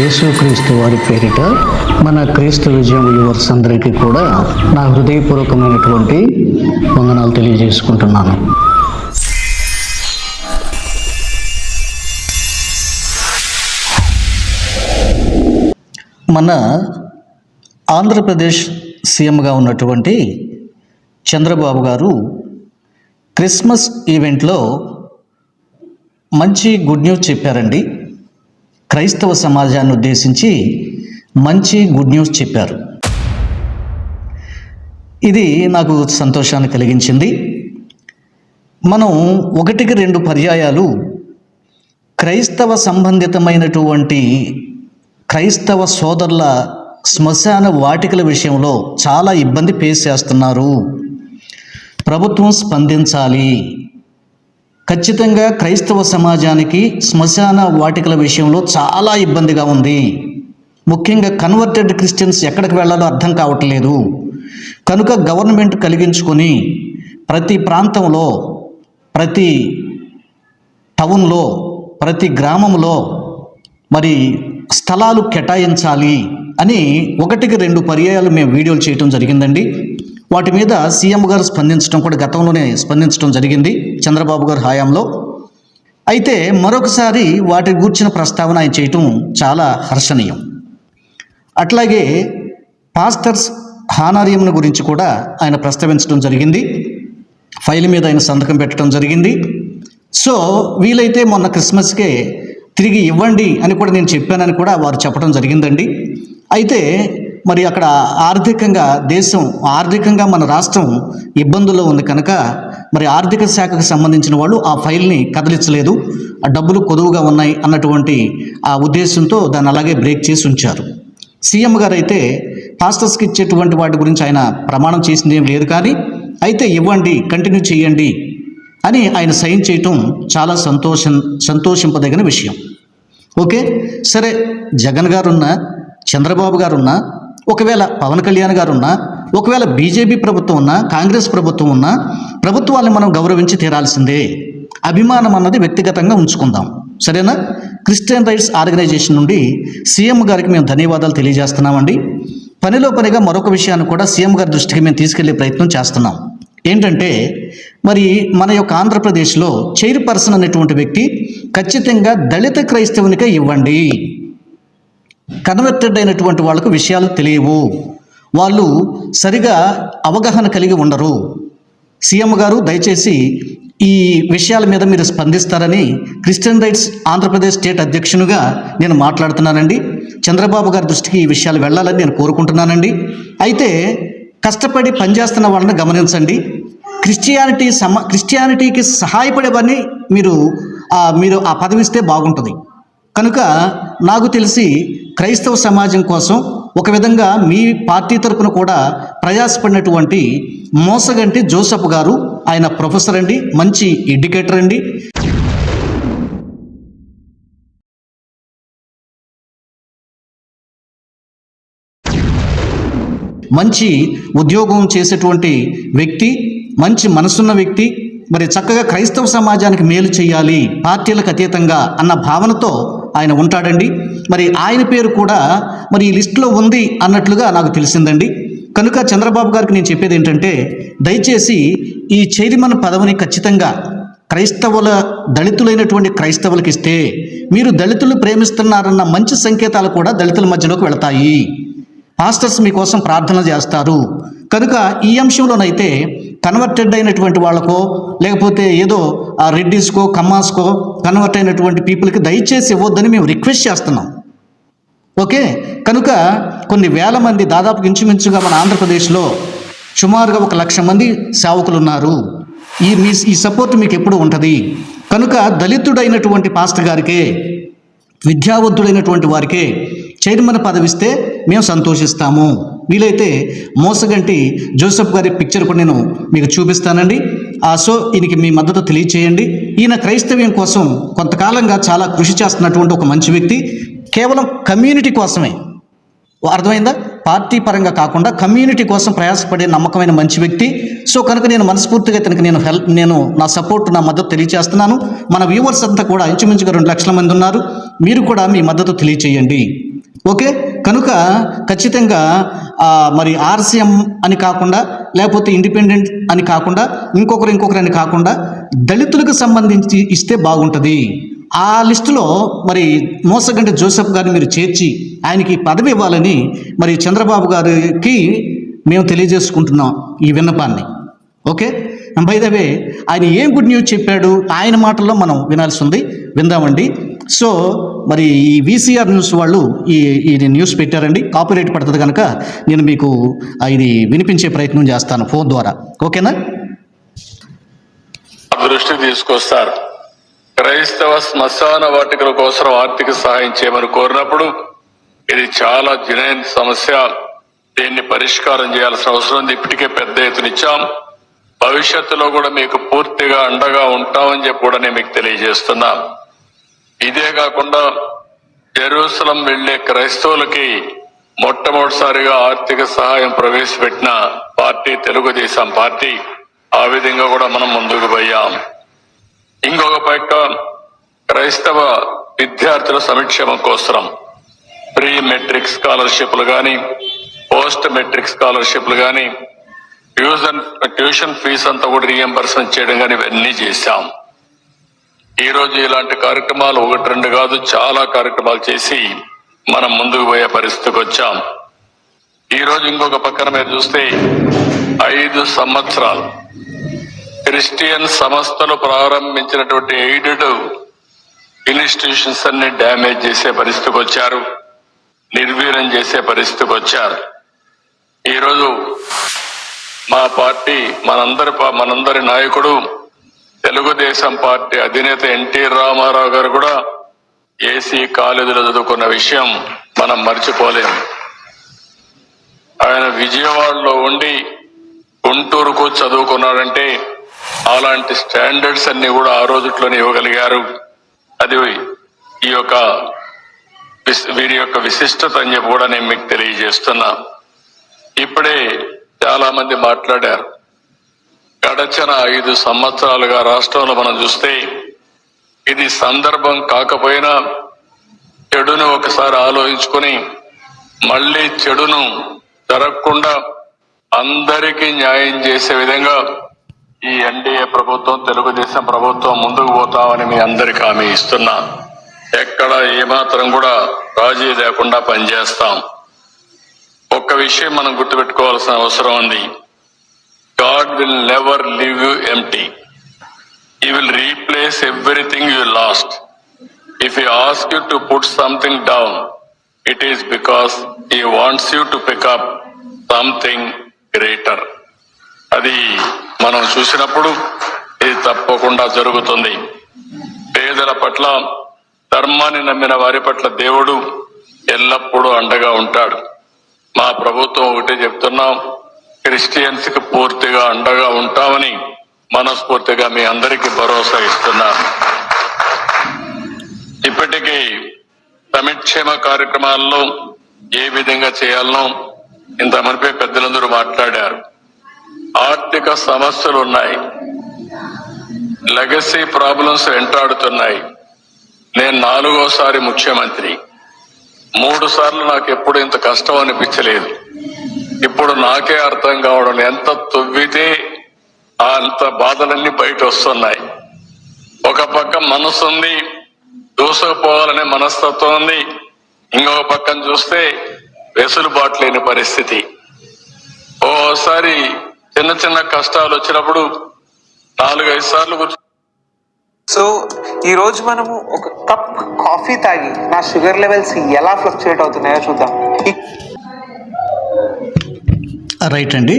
యేసుక్రీస్తు వారి పేరిట మన క్రీస్తు విజయం యువర్స్ అందరికీ కూడా నా హృదయపూర్వకమైనటువంటి వందనాలు తెలియజేసుకుంటున్నాను. మన ఆంధ్రప్రదేశ్ సీఎంగా ఉన్నటువంటి చంద్రబాబు గారు క్రిస్మస్ ఈవెంట్లో మంచి గుడ్ న్యూస్ చెప్పారండి. క్రైస్తవ సమాజాన్ని ఉద్దేశించి మంచి గుడ్ న్యూస్ చెప్పారు. ఇది నాకు సంతోషాన్ని కలిగించింది. మనం ఒకటికి రెండు పర్యాయాలు క్రైస్తవ సంబంధితమైనటువంటి క్రైస్తవ సోదరుల శ్మశాన వాటికల విషయంలో చాలా ఇబ్బంది ఫేస్ చేస్తున్నారు. ప్రభుత్వం స్పందించాలి. ఖచ్చితంగా క్రైస్తవ సమాజానికి శ్మశాన వాటికల విషయంలో చాలా ఇబ్బందిగా ఉంది. ముఖ్యంగా కన్వర్టెడ్ క్రిస్టియన్స్ ఎక్కడికి వెళ్ళాలో అర్థం కావట్లేదు. కనుక గవర్నమెంట్ కలిగించుకొని ప్రతి ప్రాంతంలో ప్రతి టౌన్లో ప్రతి గ్రామంలో మరి స్థలాలు కేటాయించాలి అని ఒకటికి రెండు పర్యాయాలు మేము వీడియోలు చేయటం జరిగిందండి. వాటి మీద సీఎం గారు స్పందించడం కూడా గతంలోనే స్పందించడం జరిగింది చంద్రబాబు గారు హయాంలో. అయితే మరొకసారి వాటి గూర్చిన ప్రస్తావన ఆయన చేయటం చాలా హర్షణీయం. అట్లాగే పాస్టర్స్ హానారియం గురించి కూడా ఆయన ప్రస్తావించడం జరిగింది. ఫైల్ మీద ఆయన సంతకం పెట్టడం జరిగింది. సో వీలైతే మొన్న క్రిస్మస్కే తిరిగి ఇవ్వండి అని కూడా నేను చెప్పానని కూడా వారు చెప్పడం జరిగిందండి. అయితే మరి అక్కడ ఆర్థికంగా దేశం ఆర్థికంగా మన రాష్ట్రం ఇబ్బందుల్లో ఉంది కనుక మరి ఆర్థిక శాఖకు సంబంధించిన వాళ్ళు ఆ ఫైల్ని కదిలించలేదు. ఆ డబ్బులు కొదువుగా ఉన్నాయి అన్నటువంటి ఆ ఉద్దేశంతో దాన్ని అలాగే బ్రేక్ చేసి ఉంచారు. సీఎం గారు అయితే పాస్టర్స్కి ఇచ్చేటువంటి వాటి గురించి ఆయన ప్రమాణం చేసింది ఏం లేదు కానీ అయితే ఇవ్వండి కంటిన్యూ చేయండి అని ఆయన సైన్ చేయటం చాలా సంతోషం సంతోషింపదగిన విషయం. ఓకే? సరే జగన్ గారున్నా చంద్రబాబు గారున్నా ఒకవేళ పవన్ కళ్యాణ్ గారు ఉన్నా ఒకవేళ బీజేపీ ప్రభుత్వం ఉన్నా కాంగ్రెస్ ప్రభుత్వం ఉన్నా ప్రభుత్వాన్ని మనం గౌరవించి తీరాల్సిందే. అభిమానం అన్నది వ్యక్తిగతంగా ఉంచుకుందాం. సరేనా? క్రిస్టియన్ రైట్స్ ఆర్గనైజేషన్ నుండి సీఎం గారికి మేము ధన్యవాదాలు తెలియజేస్తున్నామండి. పనిలో పనిగా మరొక విషయాన్ని కూడా సీఎం గారి దృష్టికి మేము తీసుకెళ్ళే ప్రయత్నం చేస్తున్నాం. ఏంటంటే మరి మన యొక్క ఆంధ్రప్రదేశ్లో చైర్పర్సన్ అనేటువంటి వ్యక్తి ఖచ్చితంగా దళిత క్రైస్తవునికే ఇవ్వండి. కన్వర్టెడ్ అయినటువంటి వాళ్ళకు విషయాలు తెలియవు. వాళ్ళు సరిగా అవగాహన కలిగి ఉండరు. సీఎం గారు దయచేసి ఈ విషయాల మీద మీరు స్పందిస్తారని క్రిస్టియన్ రైట్స్ ఆంధ్రప్రదేశ్ స్టేట్ అధ్యక్షునిగా నేను మాట్లాడుతున్నానండి. చంద్రబాబు గారి దృష్టికి ఈ విషయాలు వెళ్ళాలని నేను కోరుకుంటున్నానండి. అయితే కష్టపడి పనిచేస్తున్న వాళ్ళని గమనించండి. క్రిస్టియానిటీ సమ క్రిస్టియానిటీకి సహాయపడేవన్నీ మీరు మీరు ఆ పదవిస్తే బాగుంటుంది. కనుక నాకు తెలిసి క్రైస్తవ సమాజం కోసం ఒక విధంగా మీ పార్టీ తరపున కూడా ప్రయాసపడినటువంటి మోసగంటి జోసఫ్ గారు ఆయన ప్రొఫెసర్ అండి మంచి ఎడ్యుకేటర్ అండి. మంచి ఉద్యోగం చేసేటువంటి వ్యక్తి మంచి మనసున్న వ్యక్తి మరి చక్కగా క్రైస్తవ సమాజానికి మేలు చేయాలి పార్టీలకు అతీతంగా అన్న భావనతో ఆయన ఉంటాడండి. మరి ఆయన పేరు కూడా మరి ఈ లిస్టులో ఉంది అన్నట్లుగా నాకు తెలిసిందండి. కనుక చంద్రబాబు గారికి నేను చెప్పేది ఏంటంటే దయచేసి ఈ చైర్మన్ పదవిని ఖచ్చితంగా క్రైస్తవుల దళితులైనటువంటి క్రైస్తవులకు ఇస్తే మీరు దళితులు ప్రేమిస్తున్నారన్న మంచి సంకేతాలు కూడా దళితుల మధ్యలోకి వెళతాయి. పాస్టర్స్ మీకోసం ప్రార్థన చేస్తారు. కనుక ఈ అంశంలోనైతే కన్వర్టెడ్ అయినటువంటి వాళ్ళకో లేకపోతే ఏదో ఆ రెడ్డిస్కో కమ్మాస్కో కన్వర్ట్ అయినటువంటి పీపుల్కి దయచేసి ఇవ్వద్దని మేము రిక్వెస్ట్ చేస్తున్నాం. ఓకే? కనుక కొన్ని వేల మంది దాదాపు ఇంచుమించుగా మన ఆంధ్రప్రదేశ్లో సుమారుగా ఒక లక్ష మంది సేవకులు ఉన్నారు ఈ మీ ఈ సపోర్ట్ మీకు ఎప్పుడు ఉంటుంది? కనుక దళితుడైనటువంటి పాస్టర్ గారికే విద్యావంతుడైనటువంటి వారికే చైర్మన్ పదవిస్తే మేము సంతోషిస్తాము. వీలైతే మోసగంటి జోసెఫ్ గారి పిక్చర్ కూడా నేను మీకు చూపిస్తానండి. ఆ సో ఈయనకి మీ మద్దతు తెలియచేయండి. ఈయన క్రైస్తవ్యం కోసం కొంతకాలంగా చాలా కృషి చేస్తున్నటువంటి ఒక మంచి వ్యక్తి. కేవలం కమ్యూనిటీ కోసమే. అర్థమైందా? పార్టీ పరంగా కాకుండా కమ్యూనిటీ కోసం ప్రయాసపడే నమ్మకమైన మంచి వ్యక్తి. సో కనుక నేను మనస్ఫూర్తిగా ఇతనికి నేను హెల్ప్ నేను నా సపోర్ట్ నా మద్దతు తెలియజేస్తున్నాను. మన వ్యూవర్స్ అంతా కూడా ఇంచుమించుగా రెండు లక్షల మంది ఉన్నారు. మీరు కూడా మీ మద్దతు తెలియచేయండి. ఓకే? కనుక ఖచ్చితంగా మరి ఆర్సీఎం అని కాకుండా లేకపోతే ఇండిపెండెంట్ అని కాకుండా ఇంకొకరు ఇంకొకరు అని కాకుండా దళితులకు సంబంధించి ఇస్తే బాగుంటుంది. ఆ లిస్టులో మరి మోసగంటి జోసెఫ్ గారిని మీరు చేర్చి ఆయనకి పదవి ఇవ్వాలని మరి చంద్రబాబు గారికి మేము తెలియజేసుకుంటున్నాం ఈ విన్నపాన్ని. ఓకే? బైదవే ఆయన ఏం గుడ్ న్యూస్ చెప్పాడు? ఆయన మాటల్లో మనం వినాల్సి ఉంది విందామండి. సో మరి ఈ వీసీఆర్ న్యూస్ వాళ్ళు ఈ ఈ న్యూస్ పెట్టారండి. కాపీరైట్ పడుతుంది కనుక నేను మీకు ఇది వినిపించే ప్రయత్నం చేస్తాను ఫోన్ ద్వారా. ఓకేనా? దృష్టి తీసుకొస్తారు. క్రైస్తవ శ్మశాన వాటికల కోసం ఆర్థిక సహాయం చేయమని కోరినప్పుడు ఇది చాలా జనైన సమస్య. దీన్ని పరిష్కారం చేయాల్సిన అవసరం ఉంది. ఇప్పటికే పెద్ద ఎత్తున ఇచ్చాం. భవిష్యత్తులో కూడా మీకు పూర్తిగా అండగా ఉంటామని చెప్పి కూడా నేను మీకు తెలియజేస్తున్నా. ఇదే కాకుండా జెరూసలం వెళ్ళే క్రైస్తవులకి మొట్టమొదటిసారిగా ఆర్థిక సహాయం ప్రవేశపెట్టిన పార్టీ తెలుగుదేశం పార్టీ. ఆ విధంగా కూడా మనం ముందుకు పోయాం. ఇంకొక పక్క క్రైస్తవ విద్యార్థుల సంక్షేమం కోసం ప్రీ మెట్రిక్ స్కాలర్షిప్లు కానీ పోస్ట్ మెట్రిక్ స్కాలర్షిప్లు కానీ ట్యూషన్ ట్యూషన్ ఫీజు అంతా కూడా రీఎంబర్స్మెంట్ చేయడం కానీ ఇవన్నీ చేశాం. ఈరోజు ఇలాంటి కార్యక్రమాలు ఒకటి రెండు కాదు చాలా కార్యక్రమాలు చేసి మనం ముందుకు పోయే పరిస్థితికి వచ్చాం. ఈ రోజు ఇంకొక పక్కన మీరు చూస్తే ఐదు సంవత్సరాలు క్రిస్టియన్ సంస్థలు ప్రారంభించినటువంటి ఎయిడెడ్ ఇన్స్టిట్యూషన్స్ అన్ని డ్యామేజ్ చేసే పరిస్థితికి వచ్చారు. నిర్వీర్యం చేసే పరిస్థితికి వచ్చారు. ఈరోజు మా పార్టీ మనందరి మనందరి నాయకుడు తెలుగుదేశం పార్టీ అధినేత ఎన్టీ రామారావు గారు కూడా ఏసీ కాలేజీలో చదువుకున్న విషయం మనం మర్చిపోలేము. ఆయన విజయవాడలో ఉండి గుంటూరుకు చదువుకున్నాడంటే అలాంటి స్టాండర్డ్స్ అన్ని కూడా ఆ రోజుట్లోనే ఇవ్వగలిగారు. అది ఈ యొక్క వీరి యొక్క విశిష్టత అని చెప్పి కూడా నేను మీకు తెలియజేస్తున్నా. ఇప్పుడే చాలా మంది మాట్లాడారు. గడచిన ఐదు సంవత్సరాలుగా రాష్ట్రంలో మనం చూస్తే ఇది సందర్భం కాకపోయినా చెడును ఒకసారి ఆలోచించుకొని మళ్ళీ చెడును జరగకుండా అందరికీ న్యాయం చేసే విధంగా ఈ ఎన్డీఏ ప్రభుత్వం తెలుగుదేశం ప్రభుత్వం ముందుకు పోతామని మీ అందరికి హామీ ఇస్తున్నా. ఎక్కడ ఏమాత్రం కూడా రాజీ లేకుండా పనిచేస్తాం. ఒక్క విషయం మనం గుర్తుపెట్టుకోవాల్సిన అవసరం ఉంది. God will never leave you empty. He will replace everything you lost. If you ask you to put something down it is because he wants you to pick up something greater. అది మనం చూసినప్పుడు ఇది తప్పకుండా జరుగుతుంది. పేదల పట్ల ధర్మాన్ని నమ్మిన వారి పట్ల దేవుడు ఎల్లప్పుడూ అండగా ఉంటాడు. మా ప్రభుత్వం ఒకటే చెప్తున్నాం క్రిస్టియన్స్కి పూర్తిగా అండగా ఉంటామని మనస్ఫూర్తిగా మీ అందరికీ భరోసా ఇస్తున్నాం ఇప్పటికీ సమిక్షేమ కార్యక్రమాల్లో ఏ విధంగా చేయాలనో ఇంత మనపై పెద్దలందరూ మాట్లాడారు. ఆర్థిక సమస్యలు ఉన్నాయి లెగసీ ప్రాబ్లమ్స్ వెంటాడుతున్నాయి. నేను నాలుగోసారి ముఖ్యమంత్రి. మూడు సార్లు నాకు ఎప్పుడు ఇంత కష్టం అనిపించలేదు. ఇప్పుడు నాకే అర్థం కావడం ఎంత తొవ్వితే అంత బాధలన్నీ బయట వస్తున్నాయి ఒక పక్క మనసు ఉంది దూసుకుపోవాలనే మనస్తత్వం ఉంది. ఇంకొక పక్కన చూస్తే వెసులుబాటు లేని పరిస్థితి. ఓసారి చిన్న చిన్న కష్టాలు వచ్చినప్పుడు నాలుగైదు సార్లు కూర్చో సో ఈ రోజు మనము ఒక కప్ కాఫీ తాగి నా షుగర్ లెవెల్స్ ఎలా ఫ్లక్చుయేట్ అవుతున్నాయో చూద్దాం. రైట్ అండి.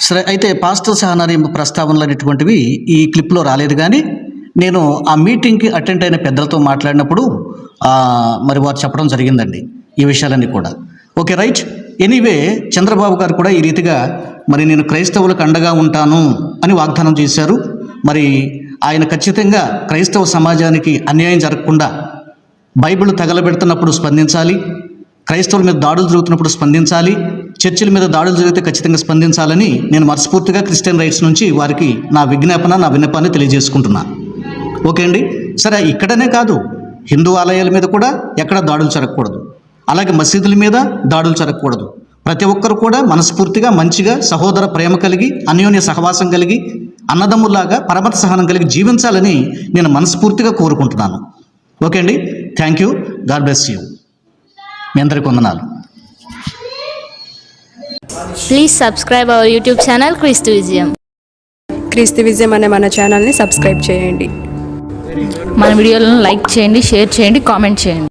సరే అయితే పాస్టర్ సహనారి ప్రస్తావనలు అనేటువంటివి ఈ క్లిప్లో రాలేదు కానీ నేను ఆ మీటింగ్కి అటెండ్ అయిన పెద్దలతో మాట్లాడినప్పుడు ఆ, మరి వారు చెప్పడం జరిగిందండి ఈ విషయాలన్నీ కూడా. Okay right? ఎనీవే చంద్రబాబు గారు కూడా ఈ రీతిగా మరి నేను క్రైస్తవులకు అండగా ఉంటాను అని వాగ్దానం చేశారు. మరి ఆయన ఖచ్చితంగా క్రైస్తవ సమాజానికి అన్యాయం జరగకుండా బైబిల్ తగలబెడుతున్నప్పుడు స్పందించాలి క్రైస్తవుల మీద దాడులు జరుగుతున్నప్పుడు స్పందించాలి చర్చిల మీద దాడులు జరిగితే ఖచ్చితంగా స్పందించాలని నేను మనస్ఫూర్తిగా క్రిస్టియన్ రైట్స్ నుంచి వారికి నా విజ్ఞాపన నా విన్నపాన్ని తెలియజేసుకుంటున్నా. ఓకే అండి? సరే ఇక్కడనే కాదు హిందూ ఆలయాల మీద కూడా ఎక్కడ దాడులు జరగకూడదు. అలాగే మసీదుల మీద దాడులు జరగకూడదు. ప్రతి ఒక్కరు కూడా మనస్ఫూర్తిగా మంచిగా సహోదర ప్రేమ కలిగి అన్యోన్య సహవాసం కలిగి అన్నదమ్ముల్లాగా పరమత సహనం కలిగి జీవించాలని నేను మనస్ఫూర్తిగా కోరుకుంటున్నాను. ఓకే అండి. Thank you God bless you మీ అందరికి వందనాలు. Please subscribe our YouTube channel Christ Vizium. క్రీస్తు విజయం అనే మన ఛానల్ని సబ్స్క్రైబ్ చేయండి. మన వీడియోలను లైక్ చేయండి షేర్ చేయండి కామెంట్ చేయండి.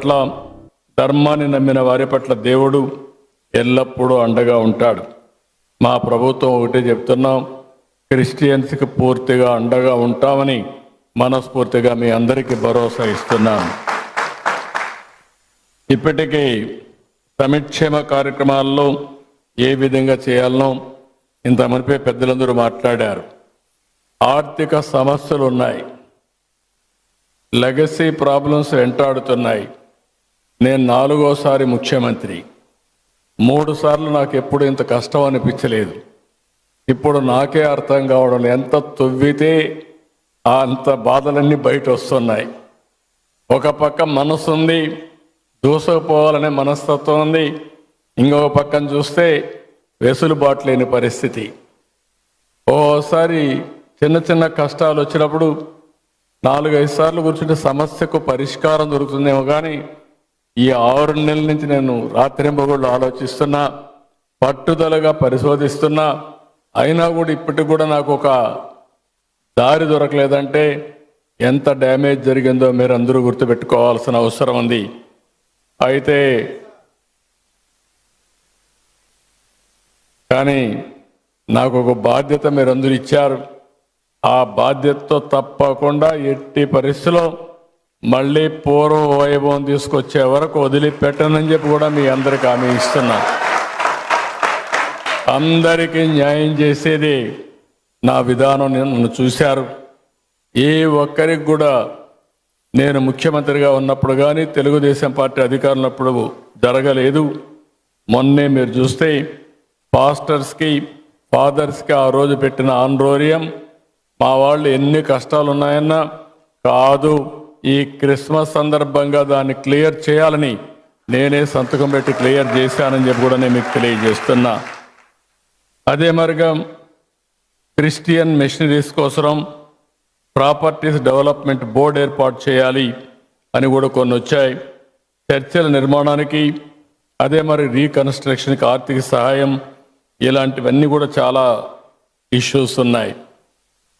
పట్ల ధర్మాన్ని నమ్మిన వారి పట్ల దేవుడు ఎల్లప్పుడూ అండగా ఉంటాడు. మా ప్రభుత్వం ఒకటే చెప్తున్నాం క్రిస్టియన్స్కి పూర్తిగా అండగా ఉంటామని మనస్ఫూర్తిగా మీ అందరికీ భరోసా ఇస్తున్నాను. ఇప్పటికీ సమిక్షేమ కార్యక్రమాల్లో ఏ విధంగా చేయాలనో ఇంత మునిపే పెద్దలందరూ మాట్లాడారు. ఆర్థిక సమస్యలు ఉన్నాయి లెగసీ ప్రాబ్లమ్స్ వెంటాడుతున్నాయి. నేను నాలుగోసారి ముఖ్యమంత్రి. మూడు సార్లు నాకు ఎప్పుడు ఇంత కష్టం అనిపించలేదు. ఇప్పుడు నాకే అర్థం కావడం ఎంత తొవ్వితే ఆ అంత బాధలన్నీ బయట వస్తున్నాయి. ఒక పక్క మనసు ఉంది దూసుకుపోవాలనే మనస్తత్వం ఉంది. ఇంకొక పక్కన చూస్తే వెసులుబాటు లేని పరిస్థితి. ఓసారి చిన్న చిన్న కష్టాలు వచ్చినప్పుడు నాలుగైదు సార్లు కూర్చుంటే సమస్యకు పరిష్కారం దొరుకుతుందేమో కానీ ఈ ఆరు నెలల నుంచి నేను రాత్రింబగళ్ళు ఆలోచిస్తున్నా పట్టుదలగా పరిశోధిస్తున్నా. అయినా కూడా ఇప్పటికి కూడా నాకు ఒక దారి దొరకలేదంటే ఎంత డ్యామేజ్ జరిగిందో మీరు అందరూ గుర్తుపెట్టుకోవాల్సిన అవసరం ఉంది. అయితే కానీ నాకు ఒక బాధ్యత మీరందరూ ఇచ్చారు. ఆ బాధ్యతతో తప్పకుండా ఎట్టి పరిస్థితిలో మళ్ళీ పూర్వ వైభవం తీసుకొచ్చే వరకు వదిలిపెట్టనని చెప్పి కూడా మీ అందరికి హామీ ఇస్తున్నా. అందరికీ న్యాయం చేసేది నా విధానం నన్ను చూశారు. ఏ ఒక్కరికి కూడా నేను ముఖ్యమంత్రిగా ఉన్నప్పుడు కానీ తెలుగుదేశం పార్టీ అధికారులప్పుడు జరగలేదు. మొన్నే మీరు చూస్తే పాస్టర్స్కి ఫాదర్స్కి ఆ రోజు పెట్టిన ఆండ్రోరియం మా వాళ్ళు ఎన్ని కష్టాలు ఉన్నాయన్నా కాదు. ఈ క్రిస్మస్ సందర్భంగా దాన్ని క్లియర్ చేయాలని నేనే సంతకం పెట్టి క్లియర్ చేశానని చెప్పి కూడా నేను మీకు తెలియజేస్తున్నా. అదే మరిగా క్రిస్టియన్ మిషనరీస్ కోసం ప్రాపర్టీస్ డెవలప్మెంట్ బోర్డు ఏర్పాటు చేయాలి అని కూడా కొన్ని వచ్చాయి. చర్చల నిర్మాణానికి అదే మరి రీకన్స్ట్రక్షన్కి ఆర్థిక సహాయం ఇలాంటివన్నీ కూడా చాలా ఇష్యూస్ ఉన్నాయి.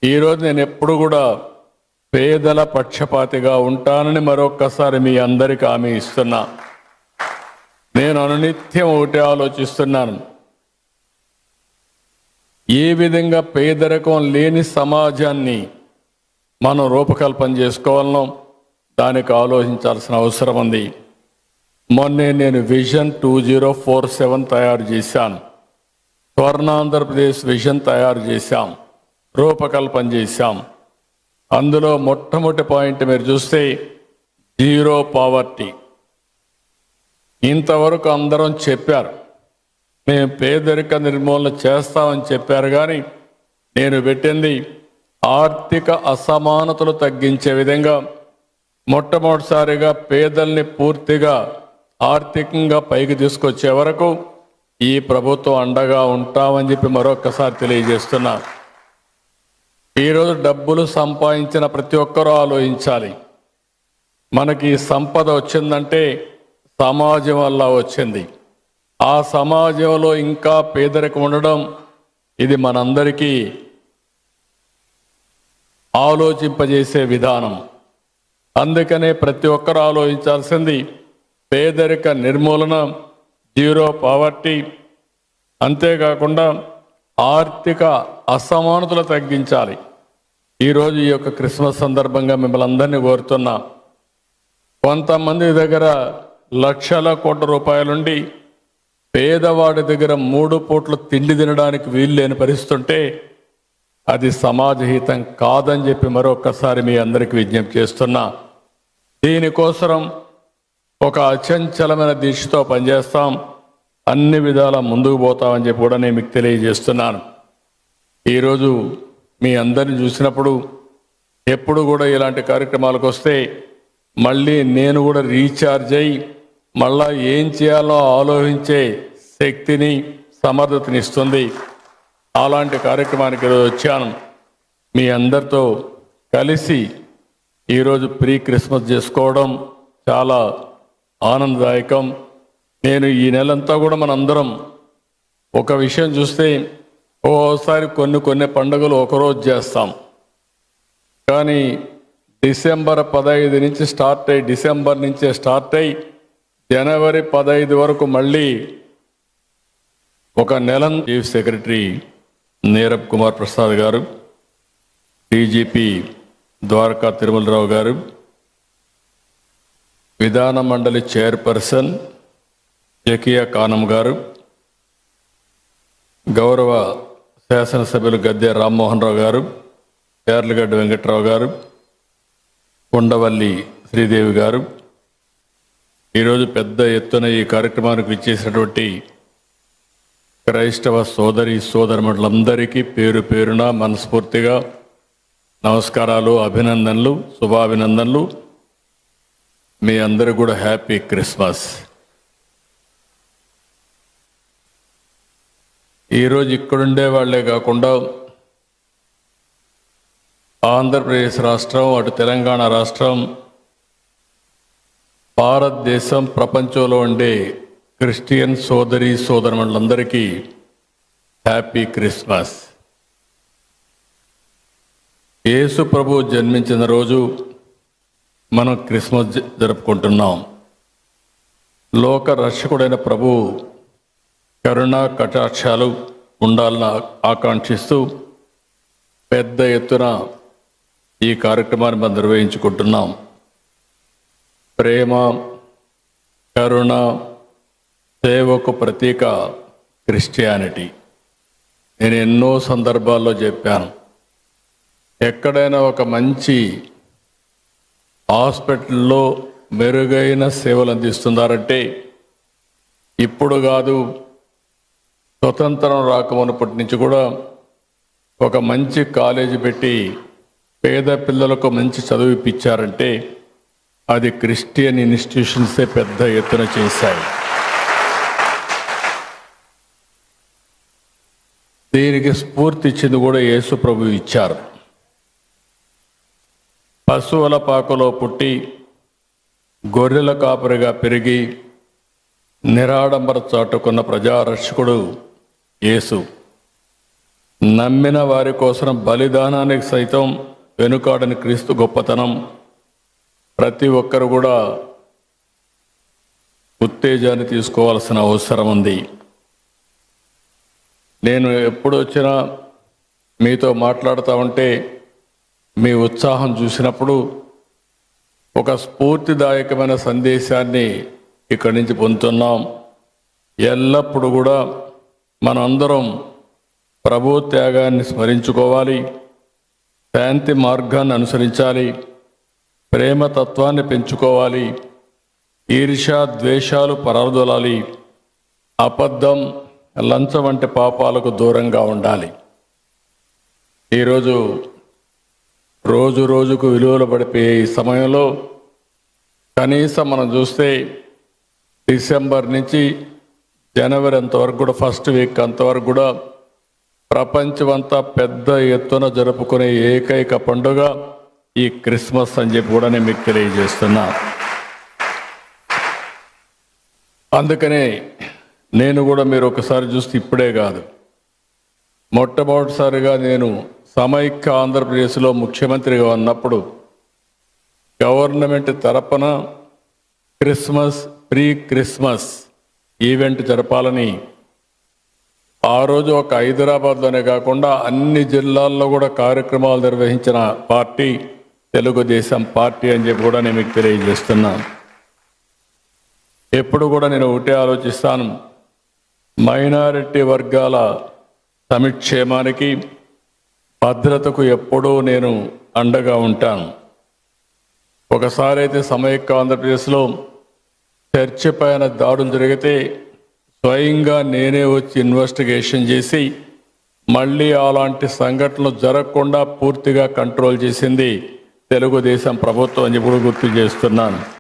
ఈరోజు నేను ఎప్పుడు కూడా పేదల పక్షపాతిగా ఉంటానని మరొక్కసారి మీ అందరికి హామీ ఇస్తున్నా. నేను అనునిత్యం ఒకటే ఆలోచిస్తున్నాను. ఏ విధంగా పేదరికం లేని సమాజాన్ని మనం రూపకల్పన చేసుకోవాలనో దానికి ఆలోచించాల్సిన అవసరం ఉంది. మొన్నే నేను vision two zero four seven తయారు చేశాను. స్వర్ణాంధ్రప్రదేశ్ విజన్ తయారు చేశాం. రూపకల్పన చేశాం. అందులో మొట్టమొదటి పాయింట్ మీరు చూస్తే జీరో పావర్టీ. ఇంతవరకు అందరం చెప్పారు. మేము పేదరిక నిర్మూలన చేస్తామని చెప్పారు కానీ నేను పెట్టింది ఆర్థిక అసమానతలు తగ్గించే విధంగా మొట్టమొదటిసారిగా పేదల్ని పూర్తిగా ఆర్థికంగా పైకి తీసుకొచ్చే వరకు ఈ ప్రభుత్వం అండగా ఉంటామని చెప్పి మరొక్కసారి తెలియజేస్తున్నా. ఈరోజు డబ్బులు సంపాదించిన ప్రతి ఒక్కరూ ఆలోచించాలి. మనకి సంపద వచ్చిందంటే సమాజం వల్ల వచ్చింది. ఆ సమాజంలో ఇంకా పేదరికం ఉండడం ఇది మనందరికీ ఆలోచింపజేసే విధానం. అందుకనే ప్రతి ఒక్కరు ఆలోచించాల్సింది పేదరిక నిర్మూలన జీరో పావర్టీ. అంతేకాకుండా ఆర్థిక అసమానతలు తగ్గించాలి. ఈరోజు ఈ యొక్క క్రిస్మస్ సందర్భంగా మిమ్మల్ని అందరినీ కోరుతున్నా. కొంతమంది దగ్గర లక్షల కోట్ల రూపాయలుండి పేదవాడి దగ్గర మూడు పూట్ల తిండి తినడానికి వీలు లేని పరిస్థితుంటే అది సమాజహితం కాదని చెప్పి మరొక్కసారి మీ అందరికి విజ్ఞప్తి చేస్తున్నా. దీనికోసం ఒక అచంచలమైన దీక్షతో పనిచేస్తాం. అన్ని విధాల ముందుకు పోతామని చెప్పి కూడా నేను మీకు తెలియజేస్తున్నాను. ఈరోజు మీ అందరిని చూసినప్పుడు ఎప్పుడు కూడా ఇలాంటి కార్యక్రమాలకు వస్తే మళ్ళీ నేను కూడా రీఛార్జ్ అయ్యి మళ్ళా ఏం చేయాలో ఆలోచించే శక్తిని సమర్థతనిస్తుంది అలాంటి కార్యక్రమానికి ఈరోజు వచ్చాను. మీ అందరితో కలిసి ఈరోజు ప్రీ క్రిస్మస్ చేసుకోవడం చాలా ఆనందదాయకం. నేను ఈ నెలంతా కూడా మనందరం ఒక విషయం చూస్తే ఓసారి కొన్ని కొన్ని పండుగలు ఒకరోజు చేస్తాం. కానీ డిసెంబర్ పదహైదు నుంచి స్టార్ట్ అయ్యి డిసెంబర్ నుంచే స్టార్ట్ అయ్యి జనవరి పదహైదు వరకు మళ్ళీ ఒక నెల చీఫ్ సెక్రటరీ నీరబ్ కుమార్ ప్రసాద్ గారు డీజీపీ ద్వారకా తిరుమలరావు గారు విధాన మండలి చైర్పర్సన్ జకియా కానం గారు గౌరవ శాసనసభ్యులు గద్దె రామ్మోహన్ రావు గారు యార్లగడ్డ వెంకట్రావు గారు కొండవల్లి శ్రీదేవి గారు. ఈరోజు పెద్ద ఎత్తున ఈ కార్యక్రమానికి ఇచ్చేసినటువంటి క్రైస్తవ సోదరి సోదరులందరికీ పేరు పేరున మనస్ఫూర్తిగా నమస్కారాలు అభినందనలు శుభాభినందనలు. మీ అందరూ కూడా హ్యాపీ క్రిస్మస్. ఈరోజు ఇక్కడుండే వాళ్ళే కాకుండా ఆంధ్రప్రదేశ్ రాష్ట్రం అటు తెలంగాణ రాష్ట్రం భారతదేశం ప్రపంచంలో ఉండే క్రిస్టియన్ సోదరి సోదరులందరికీ హ్యాపీ క్రిస్మస్. యేసు ప్రభు జన్మించిన రోజు మనం క్రిస్మస్ జ- జరుపుకుంటున్నాం. లోక రక్షకుడైన ప్రభు కరుణ కటాక్షాలు ఉండాలని ఆకాంక్షిస్తూ పెద్ద ఎత్తున ఈ కార్యక్రమాన్ని మనం నిర్వహించుకుంటున్నాం. ప్రేమ కరుణ సేవకు ప్రతీక క్రిస్టియానిటీ. నేను ఎన్నో సందర్భాల్లో చెప్పాను ఎక్కడైనా ఒక మంచి హాస్పిటల్లో మెరుగైన సేవలు అందిస్తున్నారంటే ఇప్పుడు కాదు స్వతంత్రం రాకమునప్పటి నుంచి కూడా ఒక మంచి కాలేజీ పెట్టి పేద పిల్లలకు మంచి చదువు ఇప్పించారంటే అది క్రిస్టియన్ ఇన్స్టిట్యూషన్సే పెద్ద ఎత్తున చేశాయి. దీనికి స్ఫూర్తి ఇచ్చింది కూడా యేసు ప్రభు ఇచ్చారు. పశువుల పాకలో పుట్టి గొర్రెల కాపరిగా పెరిగి నిరాడంబర చాటుకున్న ప్రజారక్షకుడు యేసు. నమ్మిన వారి కోసం బలిదానానికి సైతం వెనుకాడని క్రీస్తు గొప్పతనం. ప్రతి ఒక్కరు కూడా ఉత్తేజాన్ని తీసుకోవాల్సిన అవసరం ఉంది. నేను ఎప్పుడు వచ్చినా మీతో మాట్లాడుతూ ఉంటే మీ ఉత్సాహం చూసినప్పుడు ఒక స్ఫూర్తిదాయకమైన సందేశాన్ని ఇక్కడి నుంచి పొందుతున్నాం. ఎల్లప్పుడూ కూడా మనందరం ప్రభు త్యాగాన్ని స్మరించుకోవాలి శాంతి మార్గాన్ని అనుసరించాలి ప్రేమ తత్వాన్ని పెంచుకోవాలి ఈర్ష్య ద్వేషాలు పరదొలాలి అబద్ధం లంచం వంటి పాపాలకు దూరంగా ఉండాలి. ఈరోజు రోజు రోజుకు విలువలు పడిపోయే ఈ సమయంలో కనీసం మనం చూస్తే డిసెంబర్ నుంచి జనవరి అంతవరకు కూడా ఫస్ట్ వీక్ అంతవరకు కూడా ప్రపంచమంతా పెద్ద ఎత్తున జరుపుకునే ఏకైక పండుగ ఈ క్రిస్మస్ అని చెప్పి కూడా నేను మీకు తెలియజేస్తున్నా. అందుకనే నేను కూడా మీరు ఒకసారి చూస్తే ఇప్పుడే కాదు. మొట్టమొదటిసారిగా నేను సమైక్య ఆంధ్రప్రదేశ్లో ముఖ్యమంత్రిగా ఉన్నప్పుడు గవర్నమెంట్ తరపున క్రిస్మస్ ప్రీ క్రిస్మస్ ఈవెంట్ జరపాలని ఆ రోజు ఒక హైదరాబాద్లోనే కాకుండా అన్ని జిల్లాల్లో కూడా కార్యక్రమాలు నిర్వహించిన పార్టీ తెలుగుదేశం పార్టీ అని చెప్పి కూడా నేను మీకు తెలియజేస్తున్నాను ఎప్పుడు కూడా నేను ఒకటే ఆలోచిస్తాను. మైనారిటీ వర్గాల సమిక్షేమానికి భద్రతకు ఎప్పుడూ నేను అండగా ఉంటాను. ఒకసారి అయితే సమైక్య ఆంధ్రప్రదేశ్లో చర్చి పైన దాడులు జరిగితే స్వయంగా నేనే వచ్చి ఇన్వెస్టిగేషన్ చేసి మళ్ళీ అలాంటి సంఘటనలు జరగకుండా పూర్తిగా కంట్రోల్ చేసింది తెలుగుదేశం ప్రభుత్వం అని ఇప్పుడు గుర్తు చేస్తున్నాను.